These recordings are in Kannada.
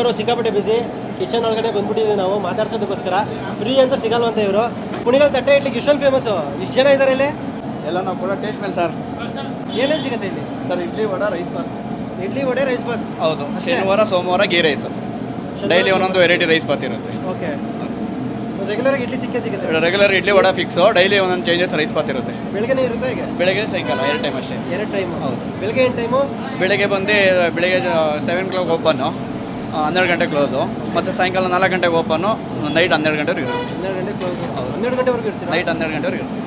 ಓನರು ಸಿಕ್ಕಾಪಟ್ಟೆ ಬಿಸಿ ಕಿಚನ್ ಒಳಗಡೆ ಬಂದ್ಬಿಟ್ಟಿದ್ದೀವಿ ನಾವು ಮಾತಾಡ್ಸೋದಕ್ಕೋಸ್ಕರ. ಫ್ರೀ ಅಂತ ಸಿಗಲ್ವಂತ ಇವರು. ಕುಣಿಗಲ್ ತಟ್ಟೆ ಇಡ್ಲಿಕ್ಕೆ ಇಷ್ಟೊಂದು ಫೇಮಸ್ಸು ಇಷ್ಟು ಜನ ಇದ್ದಾರೆ ಇಲ್ಲಿ? ಎಲ್ಲ ನಾವು ಕೂಡ ಟೇಸ್ಟ್ ಮೇಲೆ ಸರ್ ಏನೇನು ಸಿಗುತ್ತೆ ಇಲ್ಲಿ? Sir idli vada rice bath idli vade rice bath ಹೌದು. ಶನಿವಾರ ಸೋಮವಾರ ಗೀ ರೈಸ್ ಡೈಲಿ ಒಂದೊಂದು ವೆರೈಟಿ ರೈಸ್ ಬಾತ್ ಇರುತ್ತೆ. ಓಕೆ. ರೆಗ್ಯುಲರ್ ಇಡ್ಲಿ ಸಿಕ್ಕೇ ಸಿಗುತ್ತೆ? Regular idli vada fix daily ಒಂದೊಂದು ಚೇಂಜಸ್ ರೈಸ್ ಬಾತ್ ಇರುತ್ತೆ. ಬೆಳಗ್ಗೆ ಇರುತ್ತೆ ಹೇಗೆ? ಬೆಳಗ್ಗೆ ಸಾಯಂಕಾಲ ಎರಡು ಟೈಮ್ ಅಷ್ಟೇ. ಎರಡು ಟೈಮ್ ಹೌದು. ಬೆಳಗ್ಗೆ ಏನು ಟೈಮು ಬೆಳಗ್ಗೆ ಬಂದು ಬೆಳಗ್ಗೆ ಸೆವೆನ್ ಕ್ಲಾಕ್ ಓಪನ್ನು ಹನ್ನೆರಡು ಗಂಟೆ ಕ್ಲೋಸು ಮತ್ತು ಸಾಯಂಕಾಲ ನಾಲ್ಕು ಗಂಟೆಗೆ ಓಪನು ನೈಟ್ ಹನ್ನೆರಡು ಗಂಟೆವರೆಗೆ ಇರುತ್ತೆ. ಹನ್ನೆರಡು ಗಂಟೆ ಕ್ಲೋಸ್ ಹನ್ನೆರಡು ಗಂಟೆವರೆಗೂ ಇರುತ್ತೆ ನೈಟ್ ಹನ್ನೆರಡು ಗಂಟೆವರೆಗೆ ಇರುತ್ತೆ.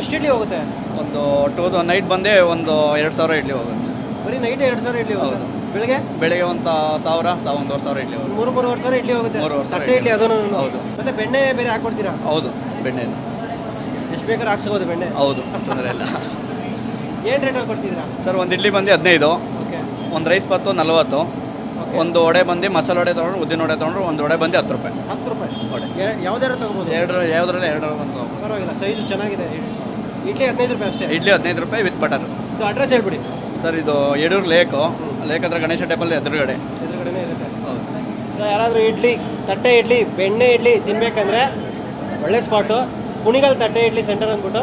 ಎಷ್ಟು ಇಡ್ಲಿ ಹೋಗುತ್ತೆ? ಒಂದು ಟೂ ನೈಟ್ ಬಂದೇ ಒಂದು ಎರಡು ಸಾವಿರ ಇಡ್ಲಿ ಹೋಗುತ್ತೆ. ಬರೀ ನೈಟ್ ಎರಡು ಸಾವಿರ ಇಡ್ಲಿ ಹೋಗುತ್ತೆ? ಬೆಳಿಗ್ಗೆ? ಬೆಳಗ್ಗೆ ಒಂದು ಸಾವಿರ ಸಾವಿರ ಒಂದೂವರೆ ಸಾವಿರ ಇಡ್ಲಿ ಹೋಗುತ್ತೆ. ಮೂರು ಮೂರುವರೆ ಸಾವಿರ ಇಡ್ಲಿ ಹೋಗುತ್ತೆ. ಮೂರುವರೆ ಸಾವಿರ ಇಡ್ಲಿ ಅದನ್ನು ಹೌದು. ಮತ್ತೆ ಬೆಣ್ಣೆ ಬೇರೆ ಹಾಕ್ಕೊಡ್ತೀರಾ? ಹೌದು ಬೆಣ್ಣೆ. ಎಷ್ಟು ಬೇಕಾದ್ರೆ ಹಾಕ್ಸ್ಬೋದು ಬೆಣ್ಣೆ. ಹೌದು ತೊಂದರೆ ಇಲ್ಲ. ಏನು ರೇಟಲ್ಲಿ ಕೊಡ್ತಿದ್ದೀರಾ? ಸರ್ ಒಂದು ಇಡ್ಲಿ ಬಂದು ಹದಿನೈದು. ಓಕೆ ಒಂದು ರೈಸ್ ಬತ್ತು ನಲ್ವತ್ತು. ಒಂದು ವಡೆ ಬಂದು ಮಸಾಲೆ ವಡೆ ತೊಗೊಂಡ್ರು ಉದ್ದಿನ ವಡೆ ತೊಗೊಂಡ್ರು ಒಂದು ವಡೆ ಬಂದು ಹತ್ತು ರೂಪಾಯಿ. ಹತ್ತು ರೂಪಾಯಿ. ವಡೆ ಎರ- ಯಾವ್ದಾದ್ರು ತಗೋಬೋದು? ಎರಡರ ಯಾವುದ್ರಲ್ಲಿ ಎರಡರ ಒಂದು. ಪರವಾಗಿಲ್ಲ ಸೈಜು ಚೆನ್ನಾಗಿದೆ. ಇಡ್ಲಿ ಹದಿನೈದು ರೂಪಾಯಿ ಅಷ್ಟೇ. ಇಡ್ಲಿ ಹದಿನೈದು ರೂಪಾಯಿ ವಿತ್ ಬಟರ್. ಇದು ಅಡ್ರೆಸ್ ಹೇಳ್ಬಿಡಿ. ಸರ್ ಇದು ಯಡೂರು ಲೇಕು. ಲೇಕ್ ಹತ್ರ ಗಣೇಶ ಟೆಂಪಲ್ ಎದುರುಗಡೆ. ಎದುರುಗಡೆನೇ ಇರುತ್ತೆ. ಹೌದು. ಸೊ ಯಾರಾದರೂ ಇಡ್ಲಿ ತಟ್ಟೆ ಇಡ್ಲಿ ಬೆಣ್ಣೆ ಇಡ್ಲಿ ತಿನ್ಬೇಕಂದ್ರೆ ಒಳ್ಳೆ ಸ್ಪಾಟು. ಕುಣಿಗಲ್ ತಟ್ಟೆ ಇಡ್ಲಿ ಸೆಂಟರ್ ಅಂದ್ಬಿಟ್ಟು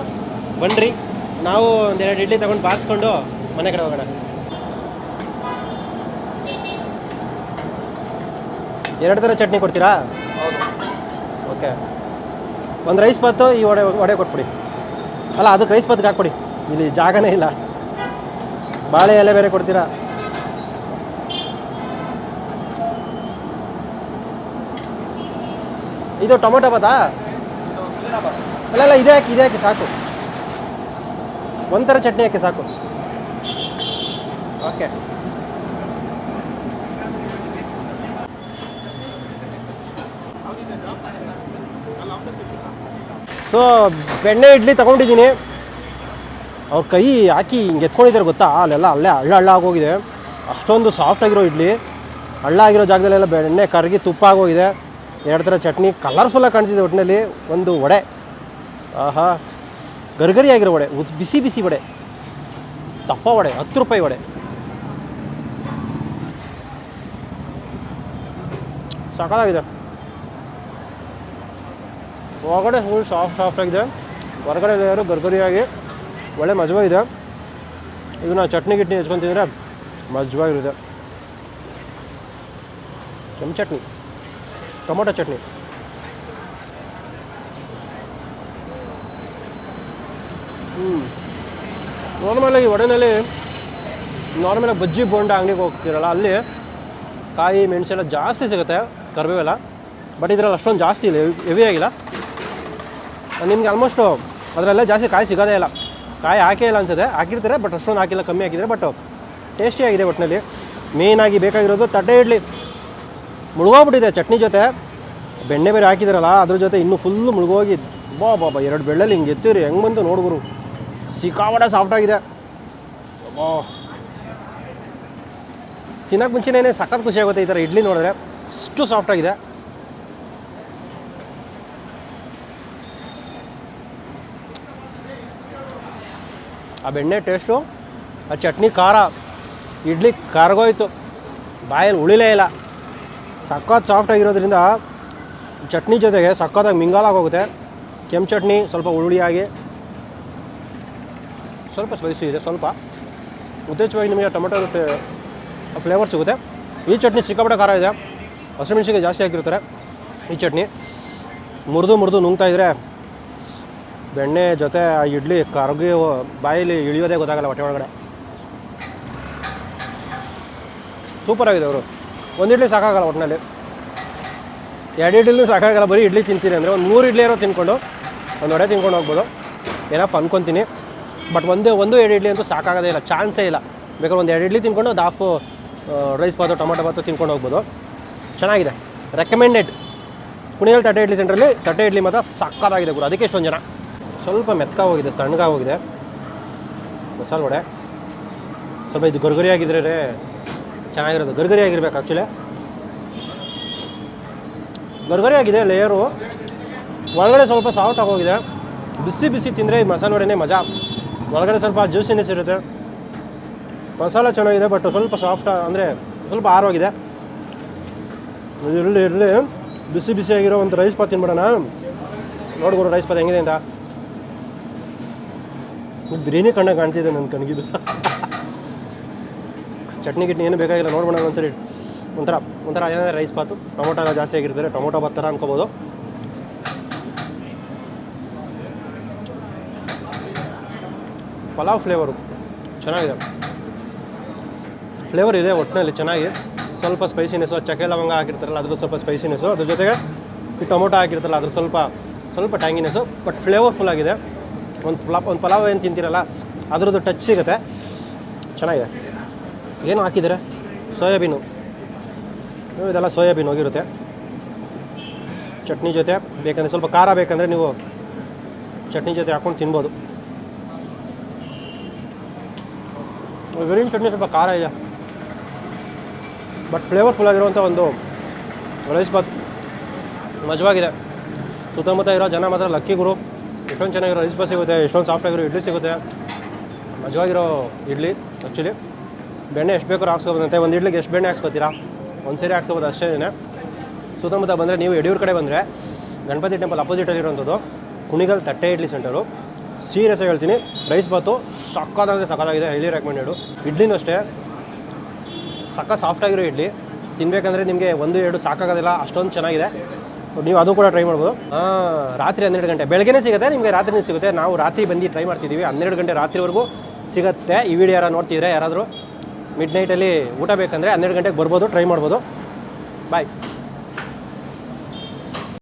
ಬನ್ನಿರಿ ನಾವು ಒಂದೆರಡು ಇಡ್ಲಿ ತಗೊಂಡು ಬಾರಿಸ್ಕೊಂಡು ಮನೆ ಕಡೆ ಹೋಗೋಣ. ಎರಡು ಥರ ಚಟ್ನಿ ಕೊಡ್ತೀರಾ? ಓಕೆ. ಒಂದು ರೈಸ್ ಬಾತು ಈ ವಡೆ ವಡೆ ಕೊಟ್ಬಿಡಿ. ಅಲ್ಲ ಅದಕ್ಕೆ ರೈಸ್ ಬಾತ್ಗೆ ಹಾಕ್ಬಿಡಿ. ಇಲ್ಲಿ ಜಾಗನೇ ಇಲ್ಲ. ಬಾಳೆ ಎಲೆ ಬೇರೆ ಕೊಡ್ತೀರಾ? ಇದು ಟೊಮೊಟೊ ಬಾತಾ ಅಲ್ಲ ಅಲ್ಲ ಇದೇ ಹಾಕಿ ಇದೇ ಹಾಕಿ ಸಾಕು? ಒಂಥರ ಚಟ್ನಿ ಹಾಕಿ ಸಾಕು? ಓಕೆ. ಸೊ ಬೆಣ್ಣೆ ಇಡ್ಲಿ ತಗೊಂಡಿದ್ದೀನಿ. ಅವ್ರ ಕೈ ಹಾಕಿ ಹಿಂಗೆ ಎತ್ಕೊಂಡಿದ್ದಾರೆ ಗೊತ್ತಾ? ಅಲ್ಲೆಲ್ಲ ಅಲ್ಲೇ ಹಳ್ಳ ಹಳ್ಳ ಆಗೋಗಿದೆ. ಅಷ್ಟೊಂದು ಸಾಫ್ಟ್ ಆಗಿರೋ ಇಡ್ಲಿ. ಹಳ್ಳ ಆಗಿರೋ ಜಾಗದಲ್ಲೆಲ್ಲ ಬೆಣ್ಣೆ ಕರಗಿ ತುಪ್ಪ ಆಗೋಗಿದೆ. ಎರಡು ಥರ ಚಟ್ನಿ ಕಲರ್ಫುಲ್ಲಾಗಿ ಕಾಣ್ತಿದೆ ಒಟ್ಟಿನಲ್ಲಿ ಒಂದು ವಡೆ. ಆಹಾ. ಗರ್ಗರಿ ಆಗಿರೋ ವಡೆ ಬಿಸಿ ಬಿಸಿ ವಡೆ. ದಪ್ಪ ವಡೆ. ಹತ್ತು ರೂಪಾಯಿ ವಡೆ. ಸಾಕಾಗಿದೆ. ಒಳಗಡೆ ಫುಲ್ ಸಾಫ್ಟ್ ಸಾಫ್ಟ್ ಆಗಿದೆ ಹೊರಗಡೆ ಲೇಯರು ಗರ್ಗರಿಯಾಗಿ ಒಳ್ಳೆ ಮಜವಾಗಿದೆ ನಾವು ಚಟ್ನಿ, ಗಿಟ್ನಿ ಹೆಚ್ಕೊತಿದ್ರೆ ಮಜವಾಗಿರುತ್ತೆ. ಕೆಂಪು ಚಟ್ನಿ, ಟೊಮೊಟೊ ಚಟ್ನಿ. ಹ್ಞೂ ನಾರ್ಮಲಾಗಿ ಒಡೆನಲ್ಲಿ ನಾರ್ಮಲಾಗಿ ಬಜ್ಜಿ ಬೋಂಡ ಅಂಗಡಿಗೆ ಹೋಗ್ತಿರಲ್ಲ, ಅಲ್ಲಿ ಕಾಯಿ ಮೆಣಸೆಲ್ಲ ಜಾಸ್ತಿ ಸಿಗುತ್ತೆ, ಕರಿಬೇವೆಲ್ಲ. ಬಟ್ ಇದರಲ್ಲಿ ಅಷ್ಟೊಂದು ಜಾಸ್ತಿ ಇಲ್ಲ ಹೆವಿ ಆಗಿಲ್ಲ. ನಿಮಗೆ ಆಲ್ಮೋಸ್ಟು ಅದರಲ್ಲೇ ಜಾಸ್ತಿ ಕಾಯಿ ಸಿಗೋದೇ ಇಲ್ಲ. ಕಾಯಿ ಹಾಕೇ ಇಲ್ಲ ಅನ್ಸುತ್ತೆ. ಹಾಕಿರ್ತಾರೆ ಬಟ್ ಅಷ್ಟೊಂದು ಹಾಕಿಲ್ಲ, ಕಮ್ಮಿ ಹಾಕಿದ್ದಾರೆ ಬಟ್ ಟೇಸ್ಟಿಯಾಗಿದೆ ಒಟ್ಟಿನಲ್ಲಿ ಮೇಯ್ನಾಗಿ ಬೇಕಾಗಿರೋದು ತಟ್ಟೆ ಇಡ್ಲಿ. ಮುಳುಗೋಗ್ಬಿಟ್ಟಿದೆ ಚಟ್ನಿ ಜೊತೆ. ಬೆಣ್ಣೆ ಬೇರೆ ಹಾಕಿದಾರಲ್ಲ, ಅದ್ರ ಜೊತೆ ಇನ್ನೂ ಫುಲ್ಲು ಮುಳುಗೋಗಿ, ಬಾ ಬಾ ಬಾ, ಎರಡು ಬೆಳ್ಳಲ್ಲಿ ಹಿಂಗೆ ಎತ್ತಿರಿ, ಹೆಂಗೆ ಬಂತು ನೋಡ್ಗುರು ಸಿಕ್ಕಾವಡ ಸಾಫ್ಟ್ ಆಗಿದೆ. ತಿನ್ನೋಕೆ ಮುಂಚೆನೇ ಸಖತ್ ಖುಷಿ ಆಗುತ್ತೆ ಈ ಥರ ಇಡ್ಲಿ ನೋಡಿದ್ರೆ. ಅಷ್ಟು ಸಾಫ್ಟ್ ಆ ಬೆಣ್ಣೆ ಟೇಸ್ಟು ಆ ಚಟ್ನಿ ಖಾರ, ಇಡ್ಲಿ ಕರ್ಗೋಯ್ತು ಬಾಯಲ್ಲಿ ಉಳಿಲೇ ಇಲ್ಲ. ಸಖತ್ ಸಾಫ್ಟ್ ಆಗಿರೋದ್ರಿಂದ ಚಟ್ನಿ ಜೊತೆಗೆ ಸಖತ್ತಾಗಿ ಮಿಂಗಾಲಾಗಿ ಹೋಗುತ್ತೆ ಕೆಂಪು ಚಟ್ನಿ, ಸ್ವಲ್ಪ ಹುಳಿಯಾಗಿ ಸ್ವಲ್ಪ ಸ್ಪೈಸಿ ಇದೆ, ಸ್ವಲ್ಪ. ಉದ್ದೇಶವಾಗಿ ನಿಮಗೆ ಟೊಮೆಟೊ ಫ್ಲೇವರ್ ಸಿಗುತ್ತೆ. ಈ ಚಟ್ನಿ ಸಿಕ್ಕಾಪಟ್ಟೆ ಖಾರ ಇದೆ. ಹಸಿಮೆಣಸಿಗೆ ಜಾಸ್ತಿ ಹಾಕಿರ್ತಾರೆ ಈ ಚಟ್ನಿ. ಮುರಿದು ಮುರಿದು ನುಂಗ್ತಾ ಇದ್ರೆ ಬೆಣ್ಣೆ ಜೊತೆ ಆ ಇಡ್ಲಿ ಕರಗಿ ಬಾಯಲ್ಲಿ ಇಳಿಯೋದೇ ಗೊತ್ತಾಗಲ್ಲ ಹೊಟ್ಟೆ ಒಳಗಡೆ. ಸೂಪರ್ ಆಗಿದೆ ಅವರು. ಒಂದು ಇಡ್ಲಿ ಸಾಕಾಗಲ್ಲ ಒಟ್ಟಿನಲ್ಲಿ ಎರಡು ಇಡ್ಲಿನೂ ಸಾಕಾಗಲ್ಲ, ಬರೀ ಇಡ್ಲಿ ತಿಂತೀನಿ ಅಂದರೆ ಒಂದು ಮೂರು ಇಡ್ಲಿ ಏನೋ ತಿನ್ಕೊಂಡು ಒಂದು ವಡೆ ತಿನ್ಕೊಂಡು ಹೋಗ್ಬೋದು. ಏನೋ ಅನ್ಕೊತೀನಿ. ಬಟ್ ಒಂದೇ, ಒಂದು ಎರಡು ಇಡ್ಲಿ ಅಂತೂ ಸಾಕಾಗೋದೇ ಇಲ್ಲ, ಚಾನ್ಸೇ ಇಲ್ಲ. ಬೇಕಾದ್ರೆ ಒಂದು ಎರಡು ಇಡ್ಲಿ ತಿನ್ಕೊಂಡು ಅದು half rice bath tomato bath ತಿನ್ಕೊಂಡು ಹೋಗ್ಬೋದು. ಚೆನ್ನಾಗಿದೆ. ರೆಕಮೆಂಡೆಡ್ ಕುಣಿಯಲ್ಲಿ ತಟ್ಟೆ ಇಡ್ಲಿ ಸೆಂಟ್ರಲ್ಲಿ ತಟ್ಟೆ ಇಡ್ಲಿ ಮಾತ್ರ ಸಕ್ಕತ್ತಾಗಿದೆ ಗುರು. ಅದಕ್ಕೆ ಎಷ್ಟೊಂದು ಜನ. ಸ್ವಲ್ಪ ಮೆತ್ಕಾಗೋಗಿದೆ ತಣ್ಣಗಾಗೋಗಿದೆ ಮಸಾಲೆ ವಡೆ. ಸ್ವಲ್ಪ ಇದು ಗರ್ಗರಿ ಆಗಿದ್ರೆ ಚೆನ್ನಾಗಿರೋದು ಗರ್ಗರಿ ಆಗಿರ್ಬೇಕು ಆ್ಯಕ್ಚುಲಿ ಗರ್ಗರಿ ಆಗಿದೆ ಲೇಯರು ಒಳಗಡೆ ಸ್ವಲ್ಪ ಸಾಫ್ಟ್ ಆಗೋಗಿದೆ ಬಿಸಿ ಬಿಸಿ ತಿಂದರೆ ಈ ಮಸಾಲೆ ವಡೆನೇ ಮಜಾ. ಒಳಗಡೆ ಸ್ವಲ್ಪ ಜ್ಯೂಸಿನೆಸ್ ಇರುತ್ತೆ. ಮಸಾಲೆ ಚೆನ್ನಾಗಿದೆ ಬಟ್ ಸ್ವಲ್ಪ ಸಾಫ್ಟ್ ಅಂದರೆ ಸ್ವಲ್ಪ ಆರೋಗಿದೆ ಇರಲಿ ಇರಲಿ ಬಿಸಿ ಬಿಸಿಯಾಗಿರೋ ಒಂದು ರೈಸ್ ಪಾತ್ ತಿನ್ಬಿಡೋಣ. ನೋಡ್ಬೋದು ರೈಸ್ ಪಾತ್ ಹೆಂಗಿದೆ ಅಂತ. ಬಿರಿಯಾನಿ ಕಣ್ಣ ಕಾಣ್ತಿದೆ ನನ್ನ ಕಣ್ಗಿದು. ಚಟ್ನಿ ಗಿಟ್ನಿ ಏನು ಬೇಕಾಗಿಲ್ಲ ನೋಡ್ಬೋಣ ಒಂದ್ಸರಿ. ಒಂಥರ ಒಂಥರ ಏನಾದ್ರೆ ರೈಸ್ ಪಾತು. ಟೊಮೊಟೊ ಎಲ್ಲ ಜಾಸ್ತಿ ಆಗಿರ್ತಾರೆ ಟೊಮೊಟೊ ಬಾತ್ ಥರ ಅನ್ಕೋಬೋದು. ಪಲಾವ್ ಫ್ಲೇವರು ಚೆನ್ನಾಗಿದೆ. ಫ್ಲೇವರ್ ಇದೆ ಒಟ್ಟಿನಲ್ಲಿ ಚೆನ್ನಾಗಿ. ಸ್ವಲ್ಪ ಸ್ಪೈಸಿನೆಸ್ಸು ಚಕ್ಕೆ ಲವಂಗ ಹಾಕಿರ್ತಾರಲ್ಲ ಅದ್ರ ಸ್ವಲ್ಪ ಸ್ಪೈಸಿನೆಸ್ಸು ಅದ್ರ ಜೊತೆಗೆ ಈ ಟೊಮೊಟೊ ಹಾಕಿರ್ತಾರಲ್ಲ, ಅದ್ರ ಸ್ವಲ್ಪ ಸ್ವಲ್ಪ ಟ್ಯಾಂಗಿನೆಸ್ಸು ಬಟ್ ಫ್ಲೇವರ್ಫುಲ್ ಆಗಿದೆ. ಒಂದು ಪಲಾವ್ ಒಂದು ಪಲಾವ್ ಏನು ತಿಂತೀರಲ್ಲ, ಅದರದ್ದು ಟಚ್ ಸಿಗುತ್ತೆ. ಚೆನ್ನಾಗಿದೆ. ಏನು ಹಾಕಿದ್ದಾರೆ? ಸೋಯಾಬೀನು. ಇದೆಲ್ಲ ಸೋಯಾಬೀನ್ ಹೋಗಿರುತ್ತೆ. ಚಟ್ನಿ ಜೊತೆ, ಬೇಕಂದರೆ ಸ್ವಲ್ಪ ಖಾರ ಬೇಕಂದರೆ ನೀವು ಚಟ್ನಿ ಜೊತೆ ಹಾಕ್ಕೊಂಡು ತಿನ್ಬೋದು. ಗ್ರೀನ್ ಚಟ್ನಿ ಸ್ವಲ್ಪ ಖಾರ ಇದೆ. ಬಟ್ ಫ್ಲೇವರ್ಫುಲ್ ಆಗಿರುವಂಥ ಒಂದು ರೈಸ್ ಬಾತ್ ಮಜವಾಗಿದೆ. ಸುತ್ತಮುತ್ತ ಇರೋ ಜನ ಮಾತ್ರ ಲಕ್ಕಿ ಗುರು. ಎಷ್ಟೊಂದು ಚೆನ್ನಾಗಿರೋ ರೈಸ್ ಬಸ್ ಸಿಗುತ್ತೆ ಎಷ್ಟೊಂದು ಸಾಫ್ಟ್ ಆಗಿರೋ ಇಡ್ಲಿ ಸಿಗುತ್ತೆ. ಮಜವಾಗಿರೋ ಇಡ್ಲಿ ಆ್ಯಕ್ಚುಲಿ ಬೆಣ್ಣೆ ಎಷ್ಟು ಬೇಕಾದ್ರೂ ಹಾಕ್ಸ್ಕೊಬೋದಂತೆ. ಒಂದು ಇಡ್ಲಿಗೆ ಎಷ್ಟು ಬೆಣ್ಣೆ ಹಾಕ್ಸ್ಕೊತೀರಾ? ಒಂದು ಸರಿ ಹಾಕ್ಸ್ಕೊಬೋದು ಅಷ್ಟೇ ಸುತ್ತಮುತ್ತ ಬಂದರೆ ನೀವು ಯಡಿಯೂರು ಕಡೆ ಬಂದರೆ ಗಣಪತಿ ಟೆಂಪಲ್ ಅಪೋಸಿಟಲ್ಲಿರುವಂಥದ್ದು ಕುಣಿಗಲ್ ತಟ್ಟೆ ಇಡ್ಲಿ ಸೆಂಟರು ಸೀರಿಯಸ್ ಆಗಿ ಹೇಳ್ತೀನಿ ರೈಸ್ ಬಾತು ಸಕ್ಕತ್ತಾಗಿದೆ ಸಕ್ಕತ್ತಾಗಿದೆ ಹೈಲಿ ರೆಕಮೆಂಡೆಡು ಇಡ್ಲಿನೂ ಅಷ್ಟೇ. ಸಕ್ಕ ಸಾಫ್ಟಾಗಿರೋ ಇಡ್ಲಿ. ತಿನ್ಬೇಕಂದ್ರೆ ನಿಮಗೆ ಒಂದು, ಎರಡು ಸಾಕಾಗೋದಿಲ್ಲ, ಅಷ್ಟೊಂದು ಚೆನ್ನಾಗಿದೆ. ನೀವು ಅದು ಕೂಡ ಟ್ರೈ ಮಾಡ್ಬೋದು. ರಾತ್ರಿ ಹನ್ನೆರಡು ಗಂಟೆ. ಬೆಳಗ್ಗೆನೇ ಸಿಗುತ್ತೆ, ನಿಮಗೆ ರಾತ್ರಿನೇ ಸಿಗುತ್ತೆ. ನಾವು ರಾತ್ರಿ ಬಂದು ಟ್ರೈ ಮಾಡ್ತಿದ್ದೀವಿ. ಹನ್ನೆರಡು ಗಂಟೆ ರಾತ್ರಿವರೆಗೂ ಸಿಗುತ್ತೆ. ಈ ವಿಡಿಯೋ ಯಾರು ನೋಡ್ತಿದ್ರೆ, ಯಾರಾದರೂ ಮಿಡ್ ನೈಟಲ್ಲಿ ಊಟ ಬೇಕಂದರೆ ಹನ್ನೆರಡು ಗಂಟೆಗೆ ಬರ್ಬೋದು ಟ್ರೈ ಮಾಡ್ಬೋದು. ಬಾಯ್